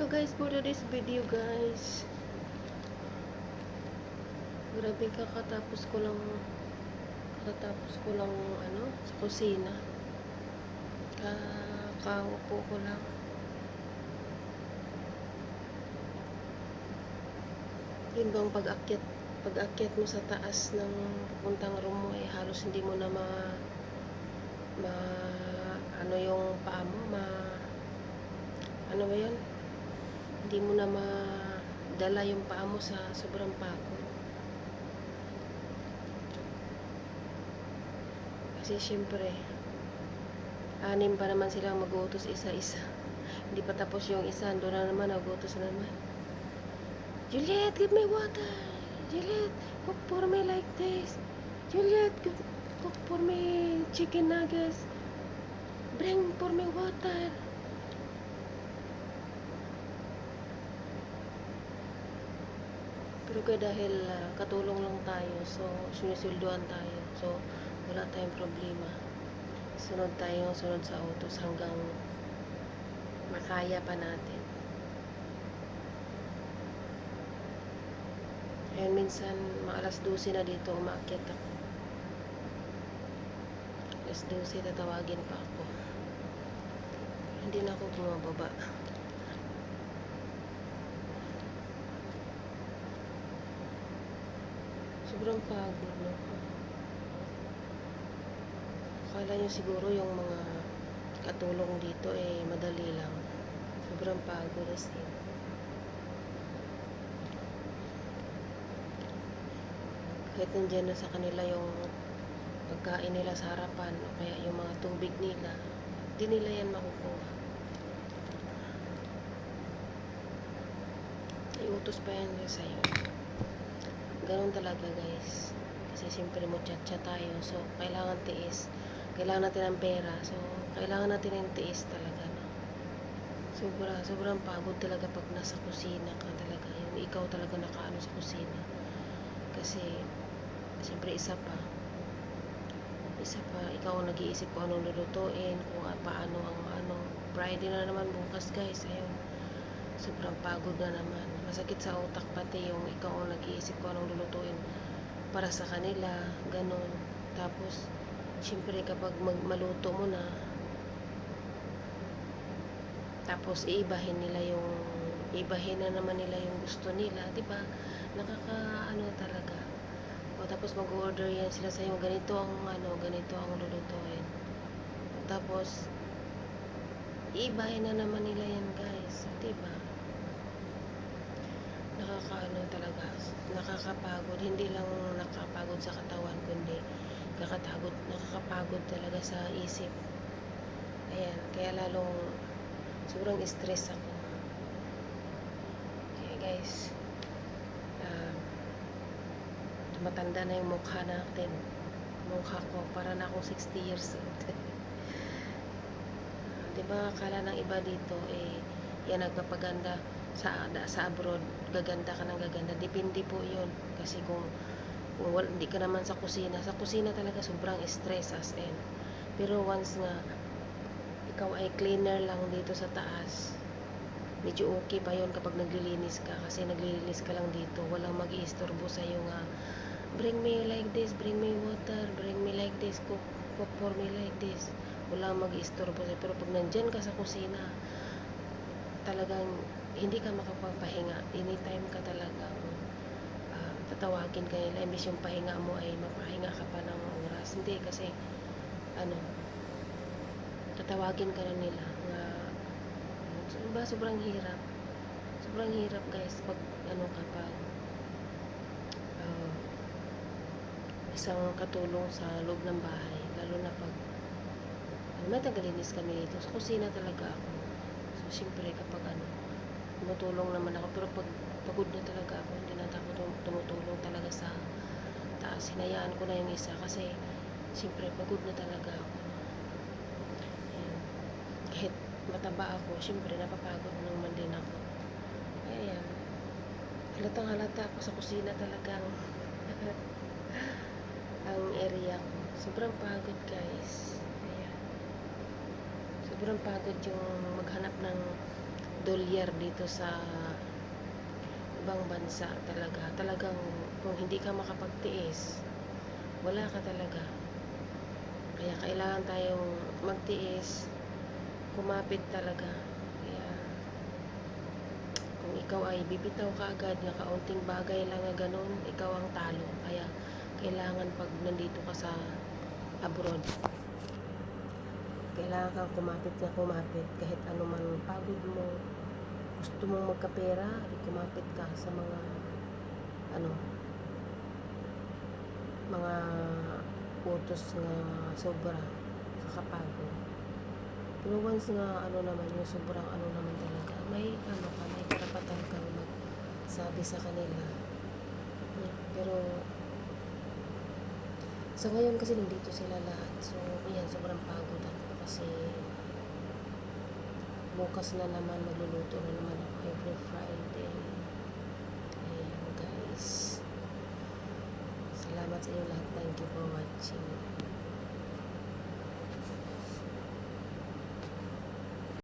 Hello guys, for today's video guys. Grabe kakatapos ko lang kakatapos ko lang ano sa kusina. Kakaupo ko lang. Yun bang pag-akyat pag-akyat mo sa taas ng pupuntang room mo ay halos hindi mo na ma ma ano yung paa mo ma ano ba yun hindi mo na madala yung paa mo sa sobrang pagod kasi syempre anim pa naman silang mag-uutos isa-isa. Hindi pa tapos yung isa doon na naman nag-uutos na naman. Juliet, give me water! Juliet, cook for me like this! Juliet, cook for me chicken nuggets! Bring for me water Pero kaya dahil ah, katulong lang tayo, so sinusulduan tayo. So wala tayong problema. Sunod tayo, sunod sa autos hanggang makaya pa natin. Ayun, minsan, mga alas 12 na dito, umaakyat ako. Alas 12, tatawagin pa ako. Hindi na ako bumababa. Sobrang pagod, no? Akala nyo siguro yung mga katulong dito eh madali lang. Sobrang pagod as in. Kahit nandyan na sa kanila yung pagkain nila sa harapan o kaya yung mga tubig nila, di nila yan makukuha. Iutos pa yan sa'yo ganun talaga guys. Kasi siyempre mo chat tayo. So kailangan tiis. Kailangan natin ng pera. So kailangan natin ng tiis talaga no? sobra sobrang pagod talaga pag nasa kusina ka talaga. Yung ikaw talaga nakaano sa kusina. Kasi siyempre isa pa. Isa pa ikaw ang nag-iisip kung anong lulutuin kung paano ang ano. Friday na naman bukas guys. Ayun sobrang pagod na naman. Masakit sa utak pati yung ikaw ang nag-iisip ko anong lulutuin para sa kanila, ganun. Tapos, syempre kapag mag maluto mo na, tapos iibahin nila yung, ibahin na naman nila yung gusto nila, di ba? Nakaka, ano talaga. O tapos mag-order yan sila sa iyo, ganito ang, ano, ganito ang lulutuin. Tapos, iibahin na naman nila yan guys, di ba? Nakakaano talaga, nakakapagod. Hindi lang nakakapagod sa katawan, kundi nakakapagod, nakakapagod talaga sa isip. Ayan, kaya lalong sobrang stress ako. Kaya guys, uh, tumatanda na yung mukha natin. Mukha ko, para na akong 60 years old. uh, di ba, akala ng iba dito, eh, yan nagpapaganda sa sa abroad gaganda ka ng gaganda. Depende po yon kasi kung, kung wal, hindi ka naman sa kusina sa kusina talaga sobrang stress as in. Pero once nga ikaw ay cleaner lang dito sa taas medyo okay pa yon kapag naglilinis ka. Kasi naglilinis ka lang dito. Walang mag sa iyo nga bring me like this bring me water bring me like this cook, cook for me like this. Walang mag iistorbo sa pero pag nandyan ka sa kusina talagang hindi ka makapagpahinga. Anytime ka talagang uh, tatawagin ka nila. Imbis yung pahinga mo ay mapahinga ka pa ng oras. Hindi kasi ano tatawagin ka na nila so, ba sobrang hirap sobrang hirap guys pag ano kapag uh, isang katulong sa loob ng bahay lalo na pag ano, may kami dito sa kusina talaga ako so syempre kapag ano tumutulong naman ako. Pero pag pagod na talaga ako hindi na ako tumutulong talaga sa taas. Hinayaan ko na yung isa kasi siyempre pagod na talaga ako. Ayan. kahit mataba ako siyempre napapagod naman din ako. Ayan. Halatang halata ako sa kusina talagang ang area ko. Sobrang pagod guys. Ayan. Sobrang pagod yung maghanap ng dolyar dito sa ibang bansa talaga. Talagang kung hindi ka makapagtiis, wala ka talaga. Kaya kailangan tayong magtiis, kumapit talaga. Kaya kung ikaw ay bibitaw ka agad na kaunting bagay lang na ganun, ikaw ang talo. Kaya kailangan pag nandito ka sa abroad, kailangan kang kumapit na kumapit kahit ano man pagod mo, gusto mong magkapera, kumapit ka sa mga ano mga utos nga sobra kakapagod. Pero once nga ano naman yung sobrang ano naman talaga, may ano ka, may karapatan kang magsabi sa kanila. Pero sa ngayon kasi nandito sila lahat. So, ayan, sobrang pagod ako kasi bukas na naman magluluto na naman ako every Friday. Ayan, guys. Salamat sa inyo lahat. Thank you for watching.